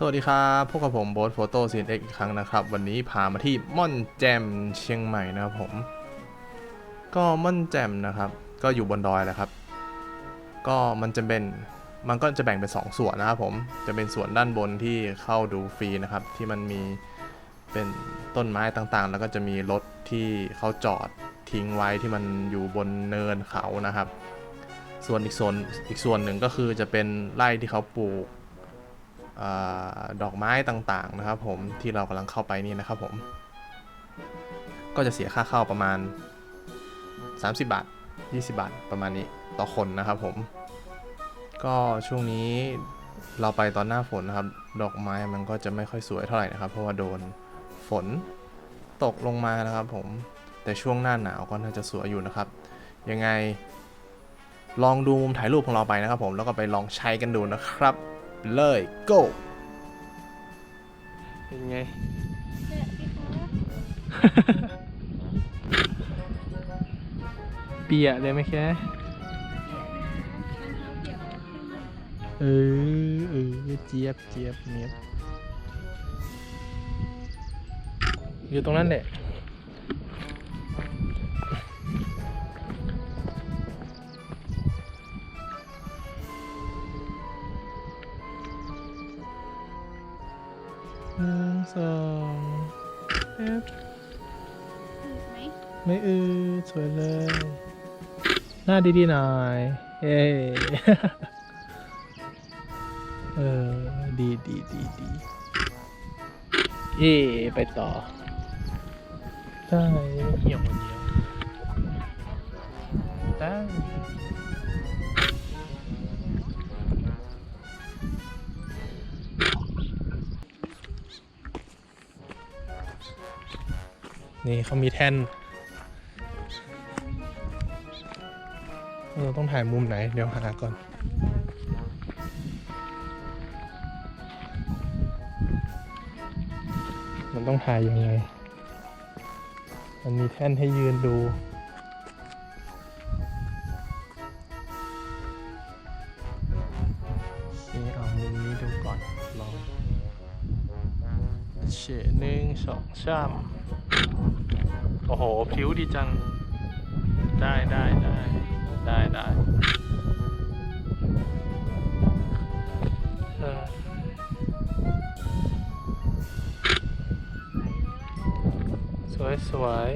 สวัสดีครับพบกับผมโบ๊ทโฟโต้ซีนเอ็กอีกครั้งนะครับ วันนี้พามาที่ม่อนแจมเชียงใหม่นะครับผม ก็ม่อนแจมนะครับ ก็อยู่บนดอยแหละครับ ก็มันจะเป็นมันก็จะแบ่งเป็นสองส่วนนะครับผมจะเป็นส่วนด้านบนที่เข้าดูฟรีนะครับ ที่มันมีเป็นต้นไม้ต่างๆ แล้วก็จะมีรถที่เขาจอดทิ้งไว้ที่มันอยู่บนเนินเขานะครับ ส่วนอีกส่วนอีกส่วนหนึ่งก็คือจะเป็นไร่ที่เขาปลูก ดอกไม้ต่างๆนะครับผมที่เรากำลังเข้าไปนี่นะครับผม ก็จะเสียค่าเข้าประมาณ 30 บาท 20 บาทประมาณนี้ต่อคนนะครับผม ก็ช่วงนี้เราไปตอนหน้าฝนนะครับ ดอกไม้มันก็จะไม่ค่อยสวยเท่าไหร่นะครับ เพราะว่าโดนฝนตกลงมานะครับผมแต่ช่วงหน้าหนาวก็น่าจะสวยอยู่นะครับ ยังไงลองดูมุมถ่ายรูปของเราไปนะครับผมแล้วก็ไปลองใช้กันดูนะครับ เลย go เป็นไงเปียเลยไหมแค่เออเออเจี๊ยบเจี๊ยบเนี้ยบอยู่ตรงนั้นแหละ หนึ่งสองแป๊บไม่อือสวยเลย หน้าดีๆหน่อยเย้ เออ ดีดีดีดีเย่ไปต่อ ได้เหี่ยวคนเดียวได้ นี่เขามีแท่น เราต้องถ่ายมุมไหน เดี๋ยวหาก่อน มันต้องถ่ายยังไง มันมีแท่นให้ยืนดูเคเอามุมนี้ดูก่อน ลองเฉดหนึ่งสองสาม โอ้โหผิวดีจัง ได้ได้ได้ได้ได้สวยสวย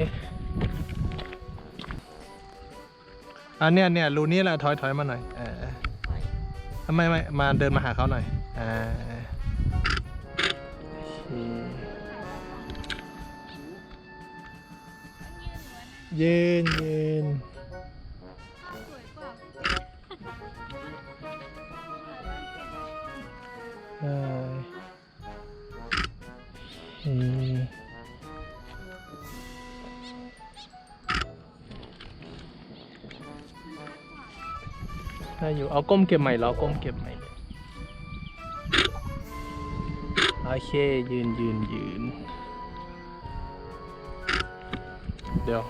อันเนี้ยเนี่ยรูนี้แหละถอยถอยมาหน่อยเออไม่ไม่มาเดินมาหาเขาหน่อยอ่า เยืนยืนได้อืมได้อยู่ เอาก้มเก็บใหม่เรอก้มเก็บใหม่ โอเค ยืนยืนยืน เดี๋ยว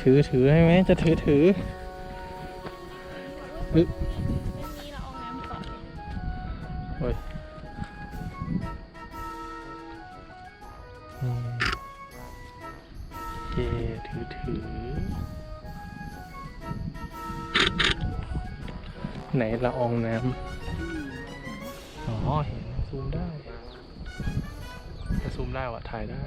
ถือถือให้ไหมจะถือถืออึโอ้ยอืมโอเคถือถือ ไหนละอองน้ำอ๋อเห็นซูมได้ถ้าซูมได้วะถ่ายได้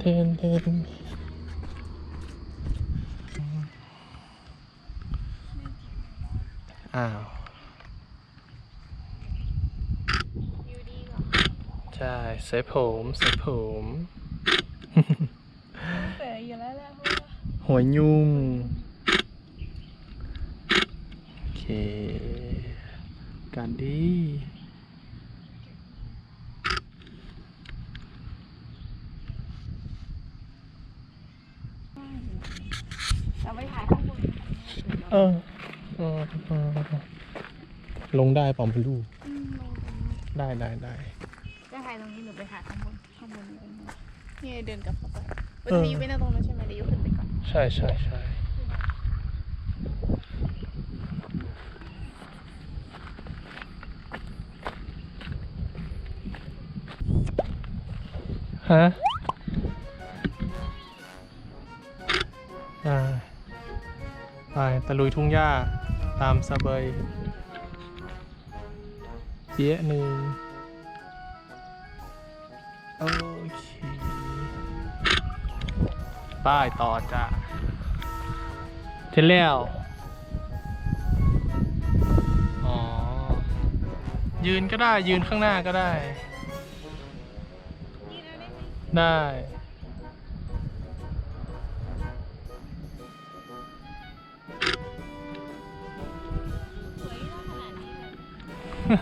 เทนเทนเทนอ้าวใช่เซฟผมเซฟผมเป๋อยู่แล้วแหละเพราะว่าหัวยุ่งโอเค การดี เราไปถ่ายข้างบน เออเออเออลงได้ปล่าไม่รู้อืลงตรงนี้ได้ได้ได้จะถ่ายตรงนี้หรือไปถ่าข้างบนข้างบนนี่เดินกลับเข้าไปเอวันอนี้ยูไปนั่งตรงนั้นใช่ไหมเดี๋ยวยูขึ้นไปก่อน ใช่ใช่ใช่ฮะอ่า ตะลุยทุ่งหญ้าตามสะเบยเจี๊ยหนึ่งโอเคป้ายต่อจ้ะเสร็จแล้ว อ๋อ ยืนก็ได้ยืนข้างหน้าก็ได้ ได้ เล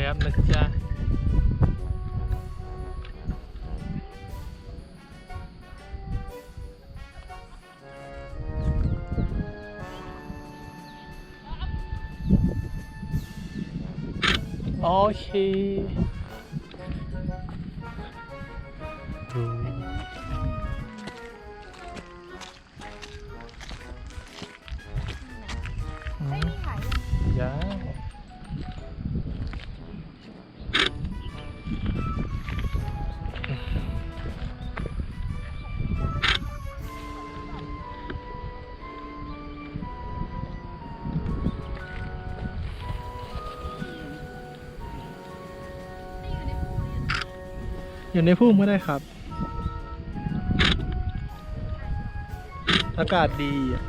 ยครับนะจ๊ะโอเค อยู่ในพุ่มก็ได้ครับ อากาศดีอะ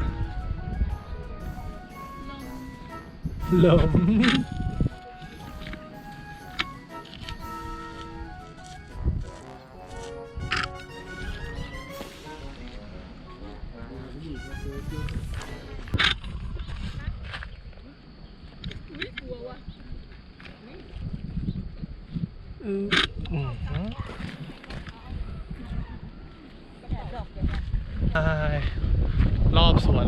ลม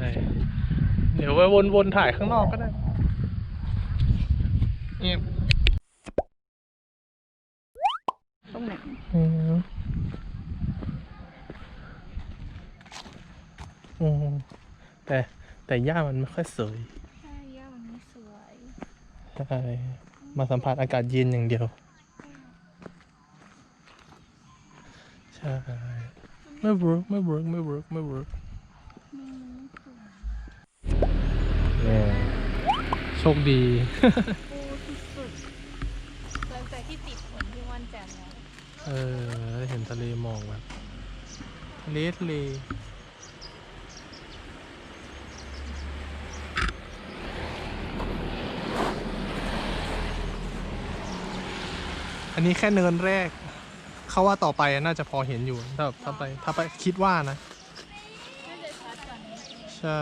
ช่ เดี๋ยวไปวนๆถ่ายข้างนอกก็ได้เงียบตรงไหนอืมอืมแต่แต่หญ้ามันไม่ค่อยสวย ใช่ย่ามันไม่สวย ใช่ มาสัมผัสอากาศเย็นอย่างเดียว ใช่ ไม่เวิร์กไม่เวิร์กไม่เวิร์กไม่เวิร์ก โชคดีโอ้สุดๆหลังจากที่ติดฝนที่วันแจ่มแล้วเออได้เห็นทะเลหมอกแบบทะเลทะเลอันนี้แค่เนินแรก เขาว่าต่อไปน่าจะพอเห็นอยู่ถ้าถ้าไปถ้าไปคิดว่านะ น่าจะชัดกว่านี้ ใช่